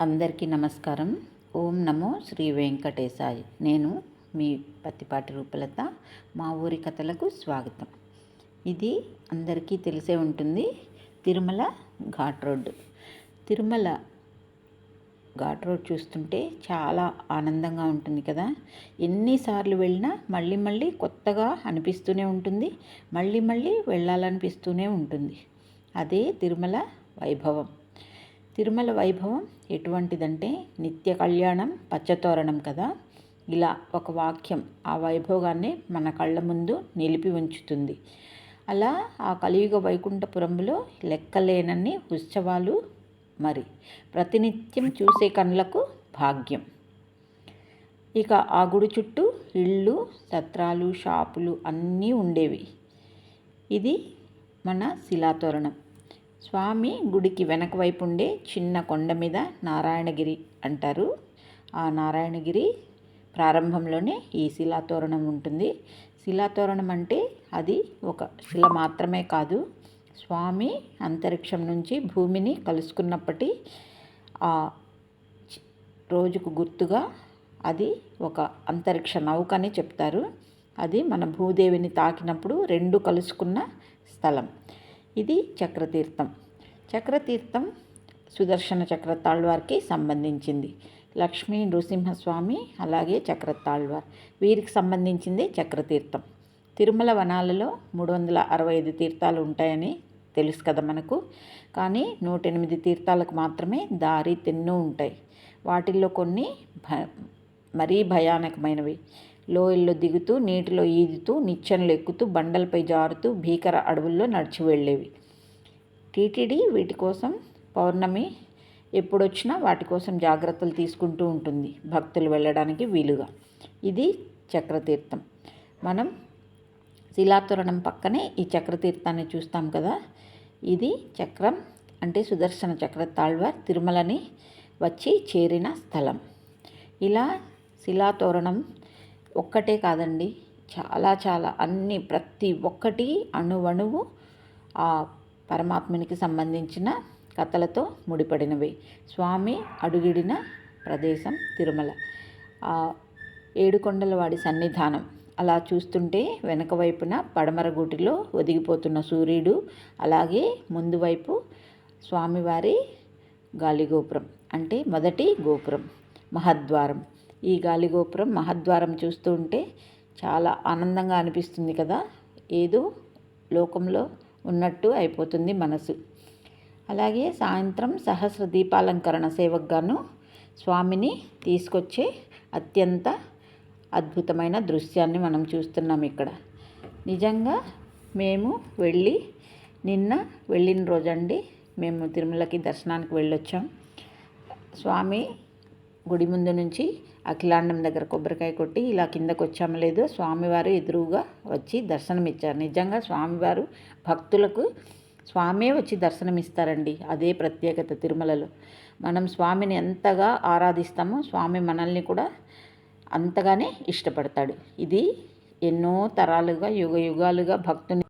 అందరికీ నమస్కారం. ఓం నమో శ్రీ వెంకటేశాయ్. నేను మీ పత్తిపాటి రూపలత. మా ఊరి కథలకు స్వాగతం. ఇది అందరికీ తెలిసే ఉంటుంది. తిరుమల ఘాట్ రోడ్డు. తిరుమల ఘాట్ రోడ్ చూస్తుంటే చాలా ఆనందంగా ఉంటుంది కదా. ఎన్నిసార్లు వెళ్ళినా మళ్ళీ మళ్ళీ కొత్తగా అనిపిస్తూనే ఉంటుంది. మళ్ళీ మళ్ళీ వెళ్ళాలనిపిస్తూనే ఉంటుంది. అదే తిరుమల వైభవం. తిరుమల వైభవం ఎటువంటిదంటే నిత్య కళ్యాణం పచ్చతోరణం కదా. ఇలా ఒక వాక్యం ఆ వైభోగాన్ని మన కళ్ళ ముందు నిలిపి ఉంచుతుంది. అలా ఆ కలియుగ వైకుంఠపురంలో లెక్కలేనన్ని ఉత్సవాలు మరి ప్రతినిత్యం చూసే కళ్ళకు భాగ్యం. ఇక ఆ గుడి చుట్టూ ఇళ్ళు సత్రాలు షాపులు అన్నీ ఉండేవి. ఇది మన శిలాతోరణం. స్వామి గుడికి వెనక వైపు ఉండే చిన్న కొండ మీద నారాయణగిరి అంటారు. ఆ నారాయణగిరి ప్రారంభంలోనే ఈ శిలాతోరణం ఉంటుంది. శిలాతోరణం అంటే అది ఒక శిల మాత్రమే కాదు. స్వామి అంతరిక్షం నుంచి భూమిని కలుసుకున్నప్పటి ఆ రోజుకు గుర్తుగా అది ఒక అంతరిక్ష నౌక అని చెప్తారు. అది మన భూదేవిని తాకినప్పుడు రెండు కలుసుకున్న స్థలం. ఇది చక్రతీర్థం. చక్రతీర్థం సుదర్శన చక్రతాళ్వార్కి సంబంధించింది. లక్ష్మీ నృసింహస్వామి అలాగే చక్రతాళ్వార్. వీరికి సంబంధించింది చక్రతీర్థం. తిరుమల వనాలలో మూడు వందల అరవై ఐదు తీర్థాలు ఉంటాయని తెలుసు కదా మనకు. కానీ నూట ఎనిమిది తీర్థాలకు మాత్రమే దారి తిన్ను ఉంటాయి. వాటిల్లో కొన్ని భ మరీ భయానకమైనవి. లోయల్లో దిగుతూ నీటిలో ఈదుతూ నిచ్చెనలు ఎక్కుతూ బండలపై జారుతూ భీకర అడవుల్లో నడిచి వెళ్ళేవి. టీటీడీ వీటి కోసం పౌర్ణమి ఎప్పుడొచ్చినా వాటి కోసం జాగ్రత్తలు తీసుకుంటూ ఉంటుంది. భక్తులు వెళ్ళడానికి వీలుగా. ఇది చక్రతీర్థం. మనం శిలాతోరణం పక్కనే ఈ చక్రతీర్థాన్ని చూస్తాం కదా? ఇది చక్రం అంటే సుదర్శన చక్ర తాళ్వార్ తిరుమలని వచ్చి చేరిన స్థలం. ఇలా శిలాతోరణం ఒక్కటే కాదండి. చాలా చాలా అన్ని ప్రతి ఒక్కటి అణువణువు ఆ పరమాత్మనికి సంబంధించిన కథలతో ముడిపడినవి. స్వామి అడుగిడిన ప్రదేశం తిరుమల. ఆ ఏడుకొండల వాడి సన్నిధానం. అలా చూస్తుంటే వెనక వైపున పడమరగుటిలో ఒదిగిపోతున్న సూర్యుడు అలాగే ముందు వైపు స్వామివారి గాలిగోపురం అంటే మొదటి గోపురం మహద్వారం. ఈ గాలిగోపురం మహద్వారం చూస్తూ ఉంటే చాలా ఆనందంగా అనిపిస్తుంది కదా. ఏదో లోకంలో ఉన్నట్టు అయిపోతుంది మనసు. అలాగే సాయంత్రం సహస్ర దీపాలంకరణ సేవకుగాను స్వామిని తీసుకొచ్చే అత్యంత అద్భుతమైన దృశ్యాన్ని మనం చూస్తున్నాం ఇక్కడ. నిజంగా మేము వెళ్ళి నిన్న వెళ్ళిన రోజండి మేము తిరుమలకి దర్శనానికి వెళ్ళొచ్చాం. స్వామి గుడి ముందు నుంచి అఖిలాండం దగ్గర కొబ్బరికాయ కొట్టి ఇలా కిందకు వచ్చాము లేదు స్వామివారు ఎదురుగా వచ్చి దర్శనం ఇచ్చారు నిజంగా స్వామివారు భక్తులకు స్వామే వచ్చి దర్శనం ఇస్తారండి అదే ప్రత్యేకత తిరుమలలో. మనం స్వామిని ఎంతగా ఆరాధిస్తామో స్వామి మనల్ని కూడా అంతగానే ఇష్టపడతాడు. ఇది ఎన్నో తరాలుగా యుగ యుగాలుగా భక్తుని